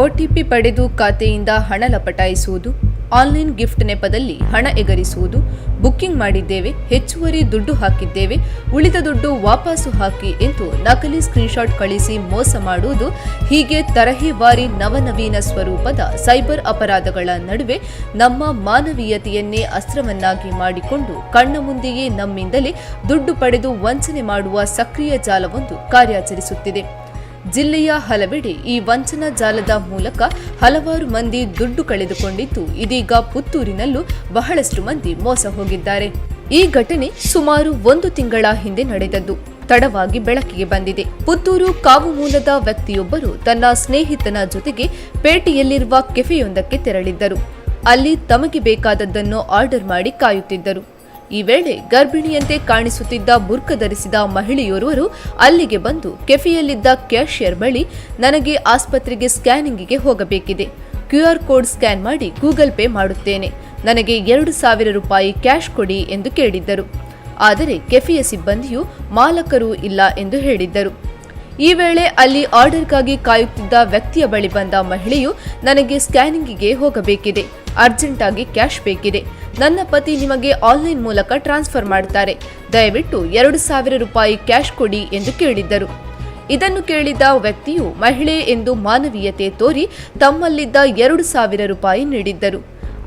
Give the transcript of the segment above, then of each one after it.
OTP ಪಡೆದು ಖಾತೆಯಿಂದ ಹಣ ಲಪಟಾಯಿಸುವುದು, ಆನ್ಲೈನ್ ಗಿಫ್ಟ್ ನೆಪದಲ್ಲಿ ಹಣ ಎಗರಿಸುವುದು, ಬುಕ್ಕಿಂಗ್ ಮಾಡಿದ್ದೇವೆ, ಹೆಚ್ಚುವರಿ ದುಡ್ಡು ಹಾಕಿದ್ದೇವೆ, ಉಳಿದ ದುಡ್ಡು ವಾಪಸ್ಸು ಹಾಕಿ ಎಂದು ನಕಲಿ ಸ್ಕ್ರೀನ್ಶಾಟ್ ಕಳಿಸಿ ಮೋಸ ಮಾಡುವುದು, ಹೀಗೆ ತರಹೇವಾರಿ ನವನವೀನ ಸ್ವರೂಪದ ಸೈಬರ್ ಅಪರಾಧಗಳ ನಡುವೆ ನಮ್ಮ ಮಾನವೀಯತೆಯನ್ನೇ ಅಸ್ತ್ರವನ್ನಾಗಿ ಮಾಡಿಕೊಂಡು ಕಣ್ಣ ಮುಂದೆಯೇ ನಮ್ಮಿಂದಲೇ ದುಡ್ಡು ಪಡೆದು ವಂಚನೆ ಮಾಡುವ ಸಕ್ರಿಯ ಜಾಲವೊಂದು ಕಾರ್ಯಾಚರಿಸುತ್ತಿದೆ. ಜಿಲ್ಲೆಯ ಹಲವೆಡೆ ಈ ವಂಚನಾ ಜಾಲದ ಮೂಲಕ ಹಲವಾರು ಮಂದಿ ದುಡ್ಡು ಕಳೆದುಕೊಂಡಿದ್ದು, ಇದೀಗ ಪುತ್ತೂರಿನಲ್ಲೂ ಬಹಳಷ್ಟು ಮಂದಿ ಮೋಸ ಹೋಗಿದ್ದಾರೆ. ಈ ಘಟನೆ ಸುಮಾರು ಒಂದು ತಿಂಗಳ ಹಿಂದೆ ನಡೆದದ್ದು. ತಡವಾಗಿ ಬೆಳಕಿಗೆ ಬಂದಿದೆ. ಪುತ್ತೂರು ಕಾವು ಮೂಲದ ವ್ಯಕ್ತಿಯೊಬ್ಬರು ತನ್ನ ಸ್ನೇಹಿತನ ಜೊತೆಗೆ ಪೇಟೆಯಲ್ಲಿರುವ ಕೆಫೆಯೊಂದಕ್ಕೆ ತೆರಳಿದ್ದರು. ಅಲ್ಲಿ ತಮಗೆ ಬೇಕಾದದ್ದನ್ನು ಆರ್ಡರ್ ಮಾಡಿ ಕಾಯುತ್ತಿದ್ದರು. ಈ ವೇಳೆ ಗರ್ಭಿಣಿಯಂತೆ ಕಾಣಿಸುತ್ತಿದ್ದ ಬುರ್ಕ ಧರಿಸಿದ ಮಹಿಳೆಯೋರ್ವರು ಅಲ್ಲಿಗೆ ಬಂದು ಕೆಫೆಯಲ್ಲಿದ್ದ ಕ್ಯಾಶಿಯರ್ ಬಳಿ ನನಗೆ ಆಸ್ಪತ್ರೆಗೆ ಸ್ಕ್ಯಾನಿಂಗಿಗೆ ಹೋಗಬೇಕಿದೆ. ಕ್ಯೂಆರ್ ಕೋಡ್ ಸ್ಕ್ಯಾನ್ ಮಾಡಿ ಗೂಗಲ್ ಪೇ ಮಾಡುತ್ತೇನೆ. ನನಗೆ ಎರಡು ಸಾವಿರ ರೂಪಾಯಿ ಕ್ಯಾಶ್ ಕೊಡಿ ಎಂದು ಕೇಳಿದ್ದರು. ಆದರೆ ಕೆಫೆಯ ಸಿಬ್ಬಂದಿಯು ಮಾಲಕರು ಇಲ್ಲ ಎಂದು ಹೇಳಿದ್ದರು. ಈ ವೇಳೆ ಅಲ್ಲಿ ಆರ್ಡರ್ಗಾಗಿ ಕಾಯುತ್ತಿದ್ದ ವ್ಯಕ್ತಿಯ ಬಳಿ ಬಂದ ಮಹಿಳೆಯು ನನಗೆ ಸ್ಕ್ಯಾನಿಂಗಿಗೆ ಹೋಗಬೇಕಿದೆ. ಅರ್ಜೆಂಟ್ ಆಗಿ ಕ್ಯಾಶ್ ಬೇಕಿದೆ. ನನ್ನ ಪತಿ ನಿಮಗೆ ಆನ್ಲೈನ್ ಮೂಲಕ ಟ್ರಾನ್ಸ್ಫರ್ ಮಾಡುತ್ತಾರೆ. ದಯವಿಟ್ಟು ಎರಡು ಸಾವಿರ ರೂಪಾಯಿ ಕ್ಯಾಶ್ ಕೊಡಿ ಎಂದು ಕೇಳಿದ್ದರು. ಇದನ್ನು ಕೇಳಿದ ವ್ಯಕ್ತಿಯು ಮಹಿಳೆ ಎಂದು ಮಾನವೀಯತೆ ತೋರಿ ತಮ್ಮಲ್ಲಿದ್ದ ಎರಡು ಸಾವಿರ ರೂಪಾಯಿ ನೀಡಿದ್ದರು.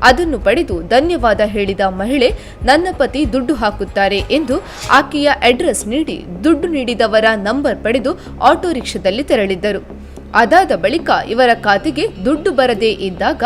ಅದನ್ನು ಪಡೆದು ಧನ್ಯವಾದ ಹೇಳಿದ ಮಹಿಳೆ, ನನ್ನ ಪತಿ ದುಡ್ಡು ಹಾಕುತ್ತಾರೆ ಎಂದು ಆಕೆಯ ಅಡ್ರೆಸ್ ನೀಡಿ ದುಡ್ಡು ನೀಡಿದವರ ನಂಬರ್ ಪಡೆದು ಆಟೋ ರಿಕ್ಷಾದಲ್ಲಿ ತೆರಳಿದ್ದರು. ಅದಾದ ಬಳಿಕ ಇವರ ಖಾತೆಗೆ ದುಡ್ಡು ಬರದೇ ಇದ್ದಾಗ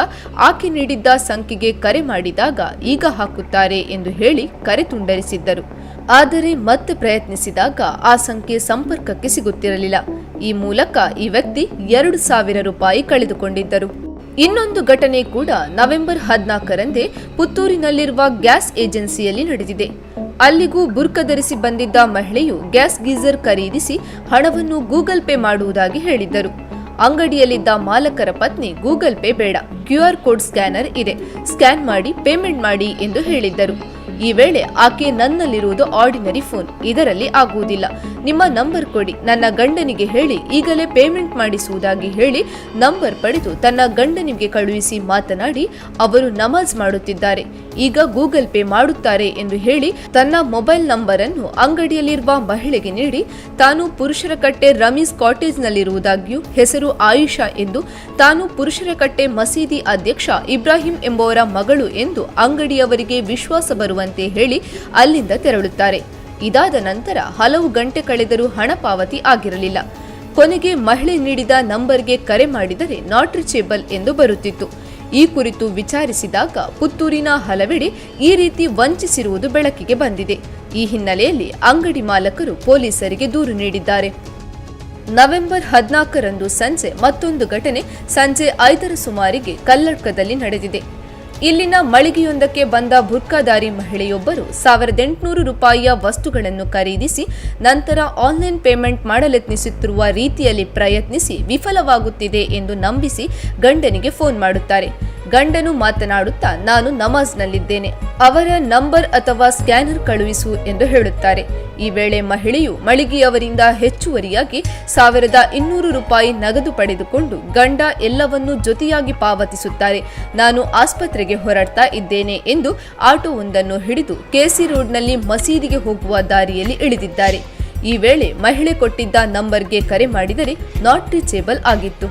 ಆಕೆ ನೀಡಿದ್ದ ಸಂಖ್ಯೆಗೆ ಕರೆ ಮಾಡಿದಾಗ ಈಗ ಹಾಕುತ್ತಾರೆ ಎಂದು ಹೇಳಿ ಕರೆ ತುಂಡರಿಸಿದ್ದರು. ಆದರೆ ಮತ್ತೆ ಪ್ರಯತ್ನಿಸಿದಾಗ ಆ ಸಂಖ್ಯೆ ಸಂಪರ್ಕಕ್ಕೆ ಸಿಗುತ್ತಿರಲಿಲ್ಲ. ಈ ಮೂಲಕ ಈ ವ್ಯಕ್ತಿ ಎರಡು ಸಾವಿರ ರೂಪಾಯಿ ಕಳೆದುಕೊಂಡಿದ್ದರು. ಇನ್ನೊಂದು ಘಟನೆ ಕೂಡ ನವೆಂಬರ್ ಹದಿನಾಲ್ಕರಂದೇ ಪುತ್ತೂರಿನಲ್ಲಿರುವ ಗ್ಯಾಸ್ ಏಜೆನ್ಸಿಯಲ್ಲಿ ನಡೆದಿದೆ. ಅಲ್ಲಿಗೂ ಬುರ್ಕ ಧರಿಸಿ ಬಂದಿದ್ದ ಮಹಿಳೆಯು ಗ್ಯಾಸ್ ಗೀಸರ್ ಖರೀದಿಸಿ ಹಣವನ್ನು ಗೂಗಲ್ ಪೇ ಮಾಡುವುದಾಗಿ ಹೇಳಿದ್ದರು. ಅಂಗಡಿಯಲ್ಲಿದ್ದ ಮಾಲಕರ ಪತ್ನಿ ಗೂಗಲ್ ಪೇ ಬೇಡ ಕ್ಯೂಆರ್ ಕೋಡ್ ಸ್ಕ್ಯಾನರ್ ಇದೆ. ಸ್ಕ್ಯಾನ್ ಮಾಡಿ ಪೇಮೆಂಟ್ ಮಾಡಿ ಎಂದು ಹೇಳಿದ್ದರು. ಈ ವೇಳೆ ಆಕೆ ನನ್ನಲ್ಲಿರುವುದು ಆರ್ಡಿನರಿ ಫೋನ್ ಇದರಲ್ಲಿ ಆಗುವುದಿಲ್ಲ. ನಿಮ್ಮ ನಂಬರ್ ಕೊಡಿ. ನನ್ನ ಗಂಡನಿಗೆ ಹೇಳಿ, ಈಗಲೇ ಪೇಮೆಂಟ್ ಮಾಡಿಸುವುದಾಗಿ ಹೇಳಿ ನಂಬರ್ ಪಡೆದು ತನ್ನ ಗಂಡನಿಗೆ ಕಳುಹಿಸಿ ಮಾತನಾಡಿ, ಅವರು ನಮಾಜ್ ಮಾಡುತ್ತಿದ್ದಾರೆ. ಈಗ ಗೂಗಲ್ ಪೇ ಮಾಡುತ್ತಾರೆ ಎಂದು ಹೇಳಿ, ತನ್ನ ಮೊಬೈಲ್ ನಂಬರ್ ಅನ್ನು ಅಂಗಡಿಯಲ್ಲಿರುವ ಮಹಿಳೆಗೆ ನೀಡಿ, ತಾನು ಪುರುಷರ ಕಟ್ಟೆ ರಮೀಸ್ ಕಾಟೇಜ್ನಲ್ಲಿರುವುದಾಗಿಯೂ ಹೆಸರು ಆಯುಷಾ ಎಂದು, ತಾನು ಪುರುಷರ ಕಟ್ಟೆ ಮಸೀದಿ ಅಧ್ಯಕ್ಷ ಇಬ್ರಾಹಿಂ ಎಂಬುವರ ಮಗಳು ಎಂದು ಅಂಗಡಿಯವರಿಗೆ ವಿಶ್ವಾಸ ಬರುವಂತೆ ಹೇಳಿ ಅಲ್ಲಿಂದ ತೆರಳುತ್ತಾರೆ. ಇದಾದ ನಂತರ ಹಲವು ಗಂಟೆ ಕಳೆದರೂ ಹಣ ಪಾವತಿ ಆಗಿರಲಿಲ್ಲ. ಕೊನೆಗೆ ಮಹಿಳೆ ನೀಡಿದ ನಂಬರ್ಗೆ ಕರೆ ಮಾಡಿದರೆ ನಾಟ್ ರೀಚೇಬಲ್ ಎಂದು ಬರುತ್ತಿತ್ತು. ಈ ಕುರಿತು ವಿಚಾರಿಸಿದಾಗ ಪುತ್ತೂರಿನ ಹಲವೆಡೆ ಈ ರೀತಿ ವಂಚಿಸಿರುವುದು ಬೆಳಕಿಗೆ ಬಂದಿದೆ. ಈ ಹಿನ್ನೆಲೆಯಲ್ಲಿ ಅಂಗಡಿ ಮಾಲಕರು ಪೊಲೀಸರಿಗೆ ದೂರು ನೀಡಿದ್ದಾರೆ. ನವೆಂಬರ್ ಹದಿನಾಲ್ಕರಂದು ಸಂಜೆ ಮತ್ತೊಂದು ಘಟನೆ ಸಂಜೆ ಐದರ ಸುಮಾರಿಗೆ ಕಲ್ಲಡ್ಕದಲ್ಲಿ ನಡೆದಿದೆ. ಇಲ್ಲಿನ ಮಳಿಗೆಯೊಂದಕ್ಕೆ ಬಂದ ಬುರ್ಕಾದಾರಿ ಮಹಿಳೆಯೊಬ್ಬರು ಸಾವಿರದ ಎಂಟುನೂರು ರೂಪಾಯಿಯ ವಸ್ತುಗಳನ್ನು ಖರೀದಿಸಿ ನಂತರ ಆನ್ಲೈನ್ ಪೇಮೆಂಟ್ ಮಾಡಲೆತ್ನಿಸುತ್ತಿರುವ ರೀತಿಯಲ್ಲಿ ಪ್ರಯತ್ನಿಸಿ ವಿಫಲವಾಗುತ್ತಿದೆ ಎಂದು ನಂಬಿಸಿ ಗಂಡನಿಗೆ ಫೋನ್ ಮಾಡುತ್ತಾರೆ. ಗಂಡನು ಮಾತನಾಡುತ್ತಾ, ನಾನು ನಮಾಜ್ನಲ್ಲಿದ್ದೇನೆ. ಅವರ ನಂಬರ್ ಅಥವಾ ಸ್ಕ್ಯಾನರ್ ಕಳುಹಿಸು ಎಂದು ಹೇಳುತ್ತಾರೆ. ಈ ವೇಳೆ ಮಹಿಳೆಯು ಮಳಿಗೆಯವರಿಂದ ಹೆಚ್ಚುವರಿಯಾಗಿ ಸಾವಿರದ ಇನ್ನೂರು ರೂಪಾಯಿ ನಗದು ಪಡೆದುಕೊಂಡು ಗಂಡ ಎಲ್ಲವನ್ನೂ ಜೊತೆಯಾಗಿ ಪಾವತಿಸುತ್ತಾರೆ. ನಾನು ಆಸ್ಪತ್ರೆಗೆ ಹೊರಡ್ತಾ ಇದ್ದೇನೆ ಎಂದು ಆಟೋವೊಂದನ್ನು ಹಿಡಿದು ಕೆಸಿ ರೋಡ್ನಲ್ಲಿ ಮಸೀದಿಗೆ ಹೋಗುವ ದಾರಿಯಲ್ಲಿ ಇಳಿದಿದ್ದಾರೆ. ಈ ವೇಳೆ ಮಹಿಳೆ ಕೊಟ್ಟಿದ್ದ ನಂಬರ್ಗೆ ಕರೆ ಮಾಡಿದರೆ ನಾಟ್ ರೀಚೇಬಲ್ ಆಗಿತ್ತು.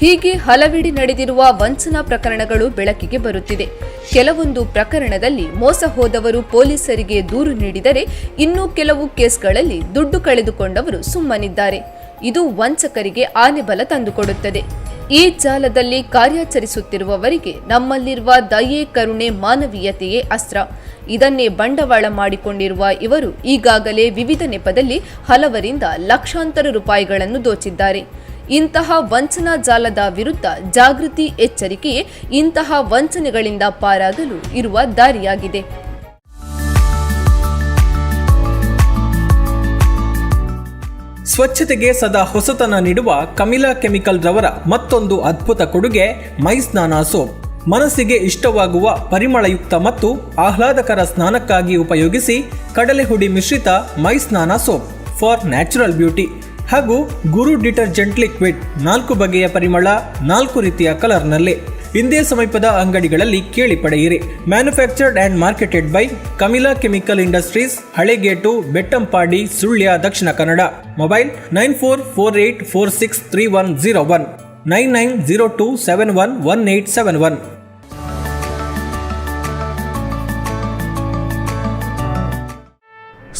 ಹೀಗೆ ಹಲವೆಡೆ ನಡೆದಿರುವ ವಂಚನಾ ಪ್ರಕರಣಗಳು ಬೆಳಕಿಗೆ ಬರುತ್ತಿದೆ. ಕೆಲವೊಂದು ಪ್ರಕರಣದಲ್ಲಿ ಮೋಸ ಹೋದವರು ಪೊಲೀಸರಿಗೆ ದೂರು ನೀಡಿದರೆ ಇನ್ನೂ ಕೆಲವು ಕೇಸ್ಗಳಲ್ಲಿ ದುಡ್ಡು ಕಳೆದುಕೊಂಡವರು ಸುಮ್ಮನಿದ್ದಾರೆ. ಇದು ವಂಚಕರಿಗೆ ಆನೆಬಲ ತಂದುಕೊಡುತ್ತದೆ. ಈ ಜಾಲದಲ್ಲಿ ಕಾರ್ಯಾಚರಿಸುತ್ತಿರುವವರಿಗೆ ನಮ್ಮಲ್ಲಿರುವ ದಯೆ, ಕರುಣೆ, ಮಾನವೀಯತೆಯೇ ಅಸ್ತ್ರ. ಇದನ್ನೇ ಬಂಡವಾಳ ಮಾಡಿಕೊಂಡಿರುವ ಇವರು ಈಗಾಗಲೇ ವಿವಿಧ ನೆಪದಲ್ಲಿ ಹಲವರಿಂದ ಲಕ್ಷಾಂತರ ರೂಪಾಯಿಗಳನ್ನು ದೋಚಿದ್ದಾರೆ. ಇಂತಹ ವಂಚನಾ ಜಾಲದ ವಿರುದ್ಧ ಜಾಗೃತಿ ಎಚ್ಚರಿಕೆಯೇ ಇಂತಹ ವಂಚನೆಗಳಿಂದ ಪಾರಾಗಲು ಇರುವ ದಾರಿಯಾಗಿದೆ. ಸ್ವಚ್ಛತೆಗೆ ಸದಾ ಹೊಸತನ ನೀಡುವ ಕಮಿಲಾ ಕೆಮಿಕಲ್ ರವರ ಮತ್ತೊಂದು ಅದ್ಭುತ ಕೊಡುಗೆ ಮೈ ಸ್ನಾನ ಸೋಪ್. ಮನಸ್ಸಿಗೆ ಇಷ್ಟವಾಗುವ ಪರಿಮಳಯುಕ್ತ ಮತ್ತು ಆಹ್ಲಾದಕರ ಸ್ನಾನಕ್ಕಾಗಿ ಉಪಯೋಗಿಸಿ ಕಡಲೆ ಹುಡಿ ಮಿಶ್ರಿತ ಮೈ ಸ್ನಾನ ಸೋಪ್. For natural beauty. ಹಾಗೂ ಗುರು ಡಿಟರ್ಜೆಂಟ್ ಲಿಕ್ವಿಡ್ ನಾಲ್ಕು ಬಗೆಯ ಪರಿಮಳ, ನಾಲ್ಕು ರೀತಿಯ ಕಲರ್ನಲ್ಲಿ. ಇಂದೇ ಸಮೀಪದ ಅಂಗಡಿಗಳಲ್ಲಿ ಕೇಳಿ ಪಡೆಯಿರಿ. Manufactured and marketed by Kamila chemical industries, Halegate, Bettampady, Sullia, Dakshina Kannada. Mobile nine four four eight four six three one zero one, nine nine zero two seven one one eight seven one.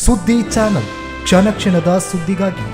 ಸುದ್ದಿ channel, ಕ್ಷಣ ಕ್ಷಣದ ಸುದ್ದಿಗಾಗಿ.